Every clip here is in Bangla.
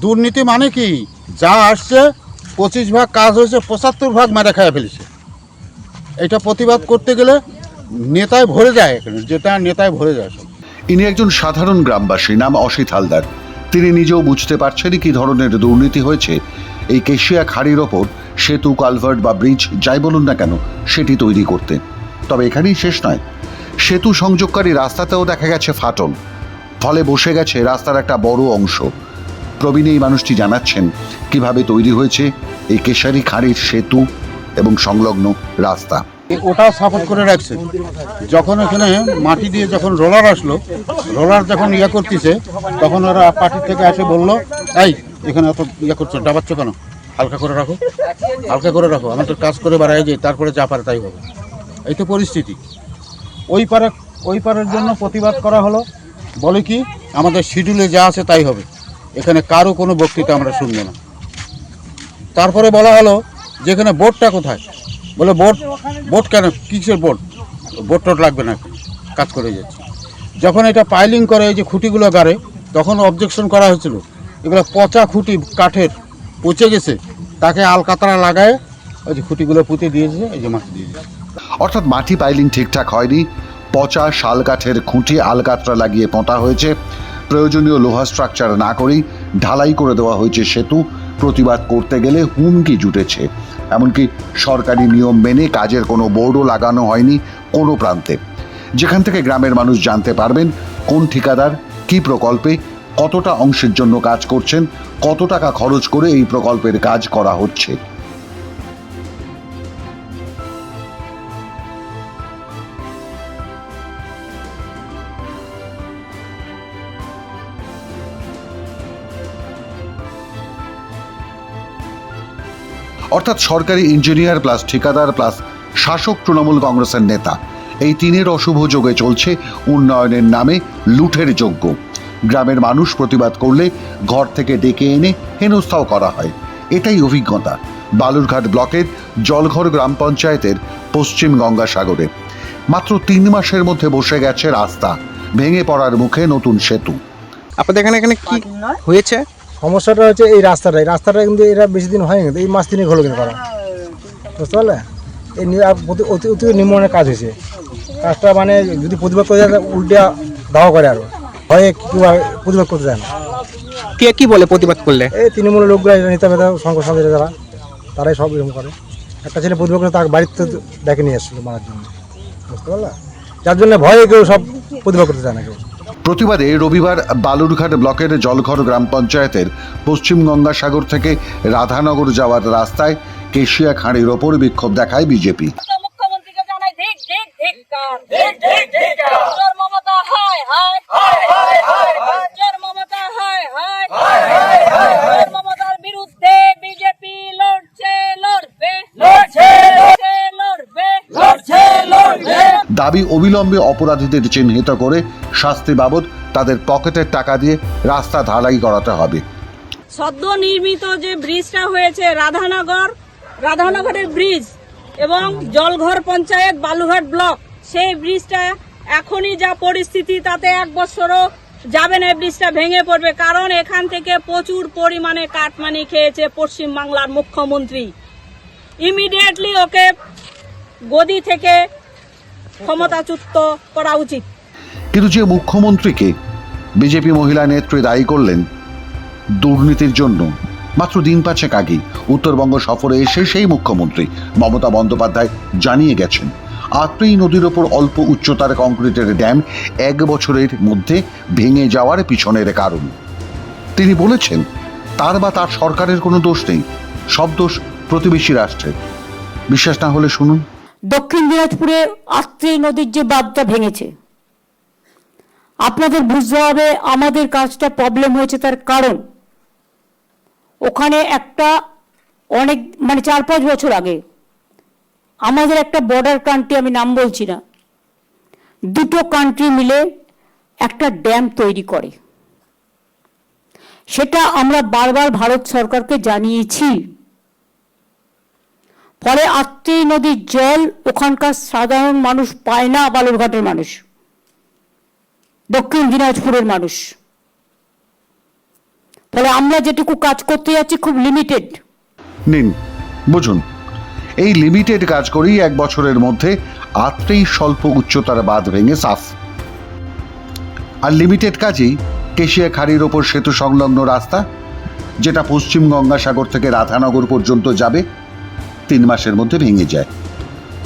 দুর্নীতি মানে কি? যা আসছে, পঁচিশ ভাগ কাজ হয়েছে, পঁচাত্তর ভাগ মেরে খায় ফেলেছে। এটা প্রতিবাদ করতে গেলে নেতায় ভরে যায় এখানে যেটা নেতায় ভরে যায় সব। ইনি একজন সাধারণ গ্রামবাসী, নাম অসিত হালদার। তিনি নিজেও বুঝতে পারছেন কি ধরনের দুর্নীতি হয়েছে। এই কেশিয়া খাড়ির ওপর সেতু, কালভার্ট বা ব্রিজ, যাই বলুন না কেন, সেটি তৈরি করতে। তবে এখানেই শেষ নয়। সেতু সংযোগকারী রাস্তাতেও দেখা গেছে ফাটল। ফলে বসে গেছে রাস্তার একটা বড় অংশ। প্রবীণ এই মানুষটি জানাচ্ছেন, কীভাবে তৈরি হয়েছে এই কেশারি খাঁড়ির সেতু এবং সংলগ্ন রাস্তা। ওটা সাপোর্ট করে রাখছে। যখন এখানে মাটি দিয়ে যখন রোলার আসলো, রোলার যখন ইয়ে করতেছে, তখন ওরা পার্টি থেকে এসে বলল, এই, এখানে অত ইয়ে করছ, ডাবাচ্ছ কেন? হালকা করে রাখো, হালকা করে রাখো আমাদের কাজ করে বাড়াই যে তারপরে যা পারে তাই হবে। এই তো পরিস্থিতি। ওই পারে, ওই পারের জন্য প্রতিবাদ করা হলো, বলে কি, আমাদের শিডিউলে যা আছে তাই হবে। এখানে কারও কোনো বক্তৃতা আমরা শুনব না। তারপরে বলা হলো যে এখানে বোর্ডটা কোথায়? বলে বোর্ড বোর্ড কেন, কিসের বোর্ড বোর্ড টোট লাগবে না, কাজ করে যাচ্ছে। যখন এটা পাইলিং করে এই যে খুঁটিগুলো গাড়ে, তখন অবজেকশন করা হয়েছিল। এগুলো পচা খুঁটি কাঠের পচে গেছে, তাকে আলকাতরা লাগায় ওই যে খুঁটিগুলো পুঁতে দিয়েছে, এই যে মাটি দিয়ে অর্থাৎ মাটি পাইলিং ঠিকঠাক হয়নি, পচা শাল কাঠের খুঁটি আলকাতরা লাগিয়ে পোঁতা হয়েছে। প্রয়োজনীয় লোহা স্ট্রাকচার না করেই ঢালাই করে দেওয়া হয়েছে সেতু। প্রতিবাদ করতে গেলে হুমকি জুটেছে। এমনকি সরকারি নিয়ম মেনে কাজের কোনো বোর্ডও লাগানো হয়নি কোনো প্রান্তে। যেখান থেকে গ্রামের মানুষ জানতে পারবেন কোন ঠিকাদার, কী প্রকল্পে, কতটা অংশের জন্য কাজ করছেন, কত টাকা খরচ করে এই প্রকল্পের কাজ করা হচ্ছে। অর্থাৎ সরকারি ইঞ্জিনিয়ার প্লাস ঠিকাদার প্লাস শাসক তৃণমূল কংগ্রেসের নেতা। এই তিনের অশুভ যোগে চলছে উন্নয়নের নামে লুঠের যজ্ঞ। গ্রামের মানুষ প্রতিবাদ করলে ঘর থেকে ডেকে এনে হেনস্থাও করা হয়। এটাই অভিজ্ঞতা বালুরঘাট ব্লকের জলঘর গ্রাম পঞ্চায়েতের পশ্চিম গঙ্গাসাগরে। মাত্র তিন মাসের মধ্যে বসে গেছে রাস্তা। ভেঙে পড়ার মুখে নতুন সেতু। আপনাদের এখানে এখানে কি হয়েছে? সমস্যাটা হচ্ছে এই রাস্তাটা। এই রাস্তাটা কিন্তু এরা বেশি দিন হয়নি এই মাস তিনেক হলো কিন্তু করা বুঝতে পারলে? এই অতি- অতি নিম্নমানের কাজ হয়েছে। কাজটা মানে যদি প্রতিবাদ করে যায় উল্টে দাওয়া করে আরও। ভয়ে আর প্রতিবাদ করতে যায় না। কে কি বলে প্রতিবাদ করলে? এই তৃণমূলের লোকগুলো নেতা মেতা সংকট সাথে যারা তারাই সব এরকম করে। একটা ছেলে প্রতিবাদ করে তাকে বাড়িতে ডেকে নিয়ে এসেছিল মারার জন্য। বুঝতে পারলে? যার জন্য ভয়ে কেউ সব প্রতিবাদ করতে চায় না কেউ। প্রতিবাদে রবিবার বালুরঘাট ব্লকের জলঘর গ্রাম পঞ্চায়েতের পশ্চিম গঙ্গাসাগর থেকে রাধানগর যাওয়ার রাস্তায় কেশিয়া খাঁড়ির ওপর বিক্ষোভ দেখায় বিজেপি। মমতা দাবি অবিলম্বে অপরাধীদের চিহ্নিত করে শাস্তি বাবদ তাদের পকেটের টাকা দিয়ে রাস্তা ঢালাই করাতে হবে। সদ্য নির্মিত যে ব্রিজটা হয়েছে রাধানগর, রাধানগরের ব্রিজ এবং জলঘর পঞ্চায়েত বালুঘাট ব্লক, সেই ব্রিজটা এখনই যা পরিস্থিতি, তাতে এক বছরও যাবে না ব্রিজটা ভেঙে পড়বে। কারণ এখান থেকে প্রচুর পরিমাণে কাটমানি খেয়েছে পশ্চিমবাংলার মুখ্যমন্ত্রী। ইমিডিয়েটলি ওকে গদি থেকে ক্ষমতাচ্যুত করা উচিত। কিন্তু যে মুখ্যমন্ত্রীকে বিজেপি মহিলা নেত্রী দায়ী করলেন দুর্নীতির জন্য, মাত্র দিন পাঁচেক আগেই উত্তরবঙ্গ সফরে এসে সেই মুখ্যমন্ত্রী মমতা বন্দ্যোপাধ্যায় জানিয়ে গেছেন, আত্রেই নদীর ওপর অল্প উচ্চতার কংক্রিটের ড্যাম এক বছরের মধ্যে ভেঙে যাওয়ার পিছনের কারণ। তিনি বলেছেন, তার বা তার সরকারের কোনো দোষ নেই, সব দোষ প্রতিবেশী রাষ্ট্রের। বিশ্বাস না হলে শুনুন। দক্ষিণ দিনাজপুরে আত্রেই নদীর যে বাঁধটা ভেঙেছে। আপনাদের বুঝতে হবে, আমাদের কাজটা প্রবলেম হয়েছে তার কারণ। ওখানে একটা অনেক মানে চার পাঁচ বছর আগে আমাদের একটা বর্ডার কান্ট্রি আমি নাম বলছি না, দুটো কান্ট্রি মিলে একটা ড্যাম তৈরি করে। সেটা আমরা বারবার ভারত সরকারকে জানিয়েছি। ফলে আত্রেই নদীর জল ওখানকার সাধারণ মানুষ পায় না, বালুরঘাটের মানুষ। দক্ষিণ দিনাজপুরের মানুষ। ফলে আমরা যেটুকু কাজ করতে যাচ্ছি খুব লিমিটেড নিন, বুঝুন, এই লিমিটেড কাজ করেই এক বছরের মধ্যে আত্রেই স্বল্প উচ্চতার বাঁধ ভেঙে সাফ। আর লিমিটেড কাজেই কেশিয়া খাড়ির ওপর সেতু সংলগ্ন রাস্তা, যেটা পশ্চিম গঙ্গাসাগর থেকে রাধানগর পর্যন্ত যাবে তিন মাসের মধ্যে ভেঙে যায়।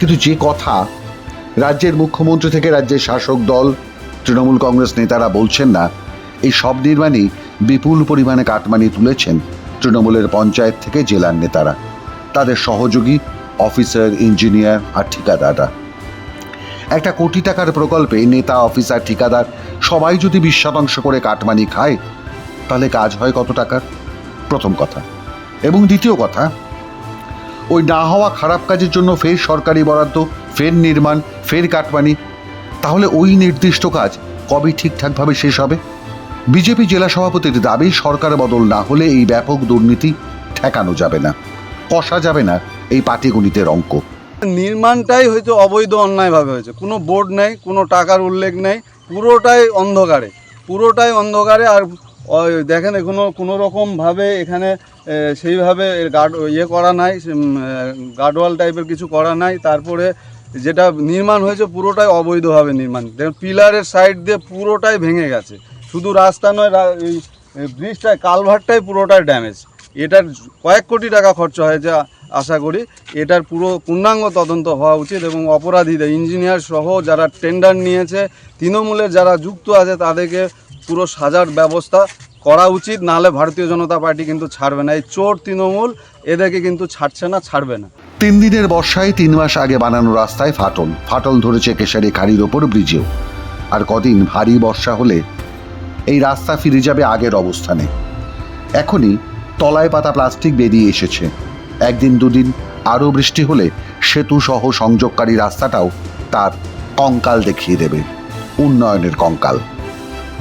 কিন্তু যে কথা রাজ্যের মুখ্যমন্ত্রী থেকে রাজ্যের শাসক দল, তৃণমূল কংগ্রেস নেতারা বলছেন না, এই সব নির্মাণেই বিপুল পরিমাণে কাটমানি তুলেছেন তৃণমূলের পঞ্চায়েত থেকে জেলার নেতারা। তাদের সহযোগী, অফিসার, ইঞ্জিনিয়ার আর ঠিকাদাররা। একটা কোটি টাকার প্রকল্পে নেতা, অফিসার, ঠিকাদার সবাই যদি বিশ শতাংশ করে কাটমানি খায়, তাহলে কাজ হয় কত টাকার? প্রথম কথা। এবং দ্বিতীয় কথা ওই না হওয়া খারাপ কাজের জন্য ফের সরকারি বরাদ্দ, ফের নির্মাণ, ফের কাটমানি। তাহলে ওই নির্দিষ্ট কাজ কবে ঠিকঠাকভাবে শেষ হবে? বিজেপি জেলা সভাপতির দাবি, সরকার বদল না হলে এই ব্যাপক দুর্নীতি ঠেকানো যাবে না, কষা যাবে না এই পাটিগণিতের অঙ্ক। নির্মাণটাই হয়তো অবৈধ অন্যায়ভাবে হয়েছে। কোনো বোর্ড নেই, কোনো টাকার উল্লেখ নেই, পুরোটাই অন্ধকারে। পুরোটাই অন্ধকারে আর ওই দেখেন, এখনও কোনো রকমভাবে এখানে সেইভাবে গার্ড ইয়ে করা নাই গার্ডওয়াল টাইপের কিছু করা নাই। তারপরে যেটা নির্মাণ হয়েছে পুরোটাই অবৈধভাবে নির্মাণ। দেখুন, পিলারের সাইড দিয়ে পুরোটাই ভেঙে গেছে। শুধু রাস্তা নয় এই ব্রিজটায়, কালভারটাই পুরোটাই ড্যামেজ এটার কয়েক কোটি টাকা খরচ হয়েছে, আশা করি। এটার পুরো পূর্ণাঙ্গ তদন্ত হওয়া উচিত এবং অপরাধীদের, ইঞ্জিনিয়ার সহ যারা টেন্ডার নিয়েছে, তৃণমূলের যারা যুক্ত আছে, তাদেরকে পুরো সাজার ব্যবস্থা করা উচিত, নাহলে ভারতীয় জনতা পার্টি কিন্তু ছাড়বে না। এই চোর তৃণমূল এদেরকে কিন্তু ছাড়ছে না, ছাড়বে না। তিন দিনের বর্ষায় তিন মাস আগে বানানো রাস্তায় ফাটল। ফাটল ধরেছে কেশারি খাড়ির ওপর ব্রিজেও। আর কদিন ভারী বর্ষা হলে এই রাস্তা ফিরে যাবে আগের অবস্থানে। এখনই তলায় পাতা প্লাস্টিক বেরিয়ে এসেছে। একদিন দুদিন আরও বৃষ্টি হলে সেতু সহ সংযোগকারী রাস্তাটাও তার কঙ্কাল দেখিয়ে দেবে। উন্নয়নের কঙ্কাল।